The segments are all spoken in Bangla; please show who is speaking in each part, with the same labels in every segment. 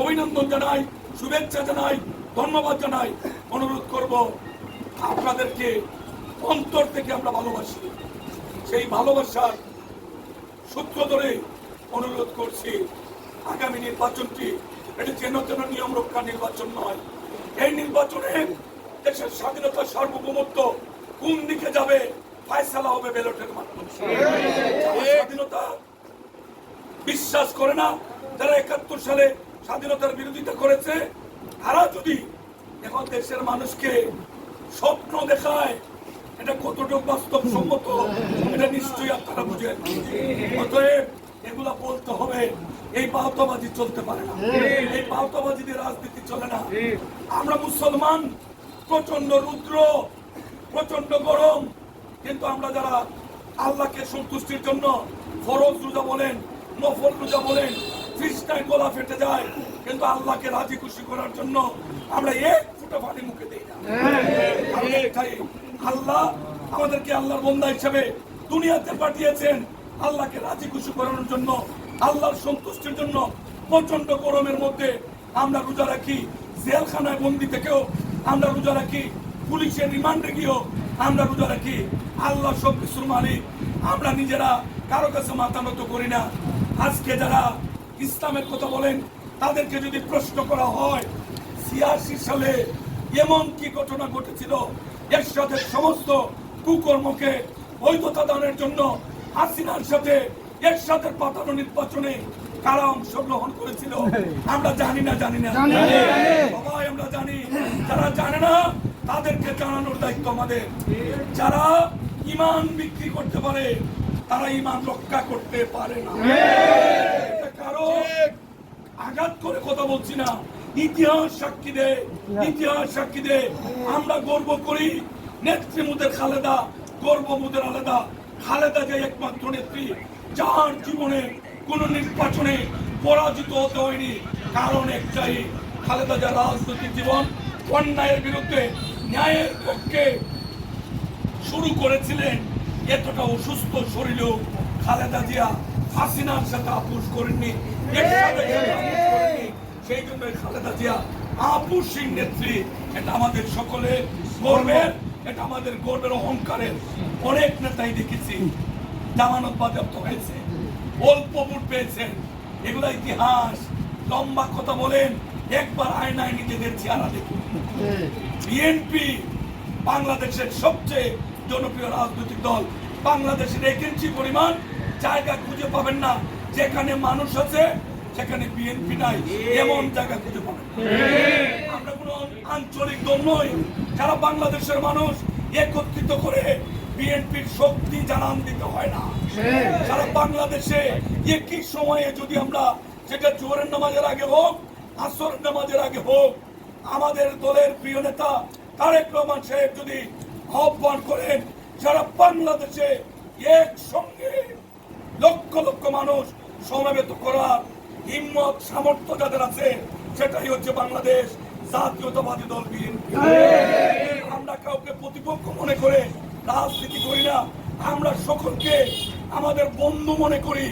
Speaker 1: অভিনন্দন জানাই শুভেচ্ছা জানাই ধন্যবাদ জানাই অনুরোধ করব আপনাদেরকে অন্তর থেকে আমরা ভালোবাসি। সেই ভালোবাসার সূত্র ধরে অনুরোধ করছি আগামী নির্বাচনটি এটি যেন যেন নিয়ম রক্ষা নির্বাচন নয়। এই নির্বাচনে দেশের স্বাধীনতা সার্বভৌমত্ব কোন দিকে যাবে ফায়সালা হবে ব্যালটের মাধ্যমে। স্বাধীনতা বিশ্বাস করে না যারা একাত্তর সালে স্বাধীনতার বিরোধিতা করেছে, তারা যদি এখন দেশের মানুষকে স্বপ্ন দেখায়, এটা কতটুকু বাস্তব সম্মত এটা নিশ্চয়ই আপনারা বুঝেন। অতএব এগুলা বলতে হবে, এই পাহতাবাজি চলতে পারে না। এই পাহতাবাজি দিয়ে রাজনীতি চলে না। আমরা মুসলমান প্রচণ্ড রুদ্র প্রচণ্ড গরম, কিন্তু আমরা যারা আল্লাহকে সন্তুষ্টির জন্য ফরজ রোজা বলেন, নফল রোজা বলেন খ্রিস্টান গলা ফেটে যায়। কিন্তু আল্লাহকে রাজি খুশি করার জন্য আমরা এক ফুটা পানি মুখে দেই না। আল্লাহ আমাদেরকে আল্লাহর বন্ধা হিসেবে দুনিয়াতে পাঠিয়েছেন। আল্লাহকে রাজি খুশি করানোর জন্য আল্লাহর সন্তুষ্টির জন্য প্রচণ্ড গরমের মধ্যে আমরা রোজা রাখি। জেলখানায় বন্দি থেকেও আমরা রোজা রাখি। পুলিশের রিমান্ডে গিয়েও আমরা রোজা রাখি। আল্লাহ সব কিছুর মালিক। আমরা নিজেরা কারও কাছে মাথা নত করি না। আজকে যারা ইসলামের কথা বলেন তাদেরকে যদি প্রশ্ন করা হয় ছিয়াশি সালে এমন কি ঘটনা ঘটেছিল? এরশাদের সমস্ত কুকর্মকে বৈধতা দানের জন্য হাসিনার সাথে এরশাদের পাতানো নির্বাচনে কারা অংশগ্রহণ করেছিল? আমরা জানি না জানি না। সবাই আমরা জানি। যারা জানে না তাদেরকে জানানোর দায়িত্ব আমাদের। যারা ইমান বিক্রি করতে পারে তারা ইমান রক্ষা করতে পারে না। কারও আঘাত করে কথা বলছি না। ইতিহাস সাক্ষী দেয় ইতিহাস। সাক্ষী দেয় আমরা গর্ব করি নেত্রী মুদের খালেদা গর্ব মুদের আলাদা। খালেদা যে একমাত্র নেত্রী যার জীবনে কোন নির্বাচনে পরাজিত হতে হয়নি। কারণ একটাই খালেদা যা রাজনৈতিক জীবন অন্যায়ের বিরুদ্ধে ন্যায়ের পক্ষে শুরু করেছিলেন। এতটা অসুস্থ শরীরেও খালেদা জিয়া হাসিনার সাথে করেননি আপোষ করেননি। সেই জন্য খালেদা জিয়া আপুসিং নেত্রী। এটা আমাদের সকলের গর্বের এটা আমাদের গর্বের অহংকারের। অনেক নেতাই দেখেছি জামানত বাজেয়াপ্ত হয়েছে অল্প ভোট পেয়েছেন। এগুলা ইতিহাস লম্বা কথা বলেন একবার আয়নায় নিজেদের চেহারা দেখুন। বিএনপি বাংলাদেশের সবচেয়ে জনপ্রিয় রাজনৈতিক দল বাংলাদেশের এক ইঞ্চি পরিমাণ জায়গা খুঁজে পাবেন না। যেখানে মানুষ আছে, সেখানে বিএনপি নাই। এমন জায়গা খুঁজে পাবেন আমরা কোনো আঞ্চলিক দল নই। যারা বাংলাদেশের মানুষ একত্রিত করে বিএনপির শক্তি জানান দিতে হয় না। সারা বাংলাদেশে একই সময়ে যদি আমরা সেটা জোরের নামাজের আগে হোক আসর নামাজের আগে হোক, আমাদের দলের প্রিয় নেতা তারেক রহমান সাহেব যদি আহ্বান করেন, সারা বাংলাদেশে একসঙ্গে লক্ষ লক্ষ মানুষ সমাবেত করার হিম্মত, সামর্থ্য যাদের আছে, সেটাই হচ্ছে বাংলাদেশ জাতীয়তাবাদী দল বিএনপি। আমরা কাউকে প্রতিপক্ষ মনে করে রাজনীতি করি না, আমরা সকলকে আমাদের বন্ধু মনে করি।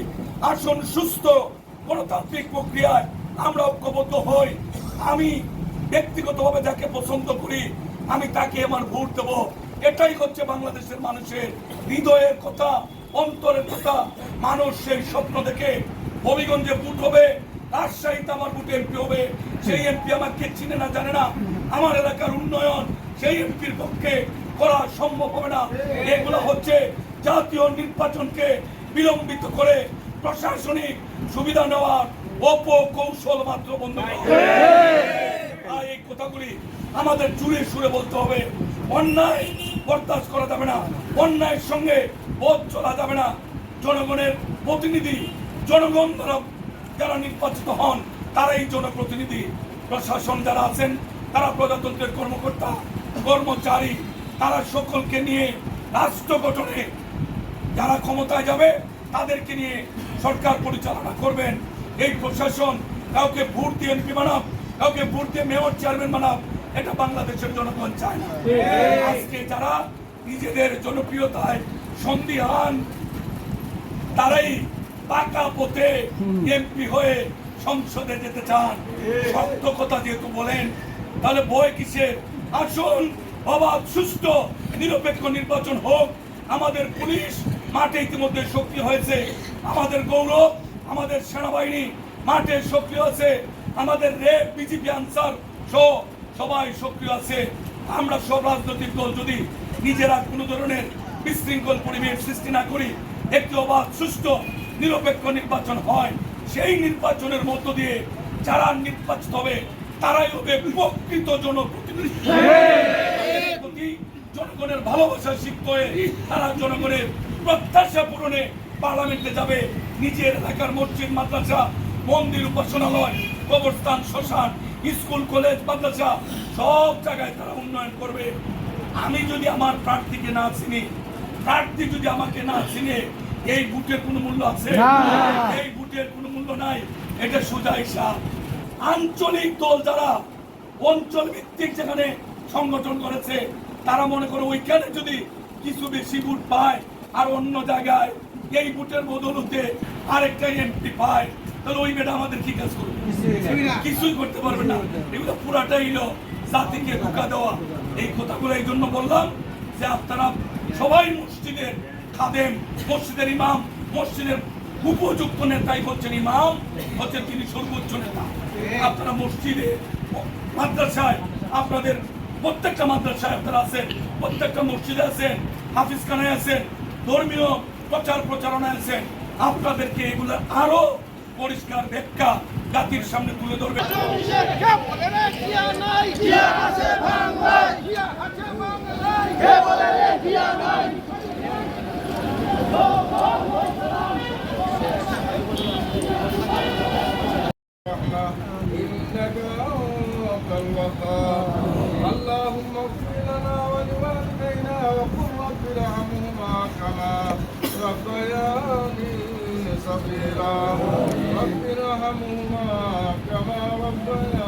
Speaker 1: আসুন সুস্থ গণতান্ত্রিক প্রক্রিয়ায় আমরা ঐক্যবদ্ধ হই। আমি ব্যক্তিগতভাবে যাকে পছন্দ করি, আমি তাকে আমার ভোট দেবো। এটাই হচ্ছে বাংলাদেশের মানুষের হৃদয়ের কথা। অন্তরের কথা মানুষ সেই স্বপ্ন দেখে হবিগঞ্জে ভোট হবে, রাজশাহীতে আমার ভোট এমপি হবে। সেই এমপি আমাকে চিনে না, জানে না। আমার এলাকার উন্নয়ন সেই এমপির পক্ষে করা সম্ভব হবে না। এগুলো হচ্ছে জাতীয় নির্বাচনকে বিলম্বিত করে প্রশাসনিক সুবিধা নেওয়ার অপকৌশল মাত্র বন্ধ তাই এই কথাগুলি আমাদের জুড়ে সুরে বলতে হবে। অন্যায় বরদাস্ত করা যাবে না। অন্যায়ের সঙ্গে পথ চলা যাবে না। জনগণের প্রতিনিধি জনগণ দ্বারা যারা নির্বাচিত হন তারাই জনপ্রতিনিধি। প্রশাসন যারা আছেন তারা প্রজাতন্ত্রের কর্মকর্তা কর্মচারী তারা সকলকে নিয়ে রাষ্ট্র গঠনে যারা ক্ষমতায় যাবে তাদেরকে নিয়ে সরকার পরিচালনা করবেন। এই প্রশাসন কাউকে ভোট দিয়ে এমপি বানাব কাউকে ভোট দিয়ে মেয়র চেয়ারম্যান বানাব এটা বাংলাদেশের জনগণ চায় না। আজকে যারা নিজেদের জনপ্রিয়তায় সন্দিহান। তারাই পাকা পথে এমপি হয়ে সংসদে যেতে চান। সত্য কথা যেহেতু বলেন তাহলে বই কিসের? আসুন অবাধ সুস্থ নিরপেক্ষ নির্বাচন হোক। আমাদের পুলিশ মাঠে ইতিমধ্যে সক্রিয় হয়েছে। আমাদের গৌরব আমাদের সেনাবাহিনী মাঠে সক্রিয় আছে। আমাদের রেপ বিজেপি আনসার সহ সবাই সক্রিয় আছে। আমরা সব রাজনৈতিক দল যদি নিজেরা কোনো ধরনের বিশৃঙ্খল পরিবেশ সৃষ্টি না করি, একটি অবাধ সুস্থ নিরপেক্ষ নির্বাচন হয়। সেই নির্বাচনের মধ্য দিয়ে যারা নির্বাচিত হবে, তারাই হবে প্রকৃত জনপ্রতিনিধি। জনগণের ভালোবাসা শিখতে হয়ে তারা জনগণের প্রত্যাশা পূরণে পার্লামেন্টে যাবে। নিজের এলাকার মসজিদ, মাদ্রাসা, মন্দির, উপাসনালয়, কবরস্থান, শ্মশান, স্কুল, কলেজ, মাদ্রাসা, সব জায়গায় তারা উন্নয়ন করবে। আমি যদি আমার প্রার্থীকে না চিনি প্রার্থী যদি আমাকে না চিনে এই বুটের কোনো মূল্য আছে? এই বুটের কোনো মূল্য নাই। এটা সোজা হিসাব। আঞ্চলিক দল যারা অঞ্চল ভিত্তিক যেখানে সংগঠন করেছে তারা মনে করে ওইখানে যদি কিছু বেশি বুট পায় আর অন্য জায়গায় এই বুটের বদলতে আরেকটা এমপি পায় তাহলে ওই মেয়েটা আমাদের কি কাজ করবে? কিছুই করতে পারবে না। এগুলো পুরাটাই হলো জাতিকে ধোকা দেওয়া। এই কথাগুলো এই জন্য বললাম যে আপনারা সবাই মসজিদের খাদেম, মসজিদের ইমাম, মসজিদের উপযুক্ত নেতাই হচ্ছেন ইমাম, হচ্ছেন তিনি সর্বোচ্চ নেতা। আপনারা মসজিদে, মাদ্রাসায় আপনাদের প্রত্যেকটা মাদ্রাসায় আপনারা আছেন, প্রত্যেকটা মসজিদে আছেন, হাফিজখানায় আছেন, ধর্মীয় প্রচার প্রচারণায় আছেন। আপনাদেরকে এগুলো আরও পরিষ্কার ব্যাখ্যা জাতির সামনে তুলে ধরবে
Speaker 2: কে বলে রে জিয়া নাই জিয়া আছে বাংলায় জিয়া আছে বাংলায় কে বলে রে জিয়া নাই
Speaker 3: إنك أنت الوهاب اللهم اغفر لنا ولوالدينا وقل رب ارحمهما كما ربياني صغيرا رب ارحمهما كما ربياني